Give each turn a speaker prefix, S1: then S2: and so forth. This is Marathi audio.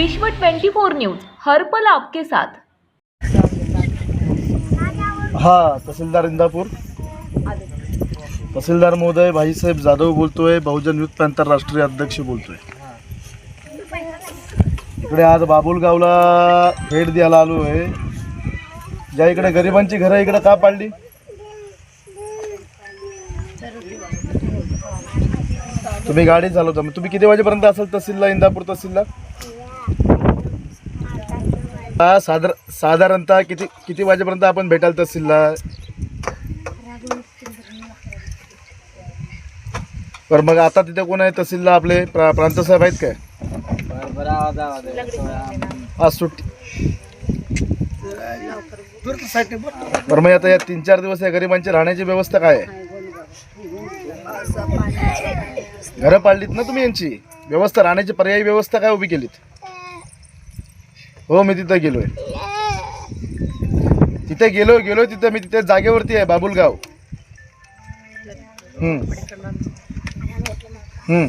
S1: विश्व 24 न्यूज हरपल आपके साथ.
S2: हा तहसीलदार इंदापूर. तहसीलदार महोदय भाईसाहेब जाधव बोलतोय बहुजन युथ पॅन्थर राष्ट्रीय अध्यक्ष बोलतोय. इकडे आज बाबुलगावला भेट द्यायला आलो आहे. ज्या इकडे गरिबांची घरं इकडे का पाडली? तुम्ही गाडी चालवता मग तुम्ही किती वाजेपर्यंत असाल तहसीलला इंदापूर तहसीलला? हा, साधार साधारणतः किती किती वाजेपर्यंत आपण भेटाल तहसीलला? बरं मग आता तिथे कोण आहे तहसीलला आपले? प्रा प्रांत साहेब आहेत काय? आज सुट्टी. बरं मग आता या तीन चार दिवस या गरिबांची राहण्याची व्यवस्था काय आहे? घरं पाडलीत ना तुम्ही यांची? व्यवस्था राहण्याची पर्यायी व्यवस्था काय उभी केलीत? हो मी तिथं गेलोय तिथे गेलो गेलो तिथं मी तिथे जागेवरती आहे बाबुलगाव हम्म. हम्म.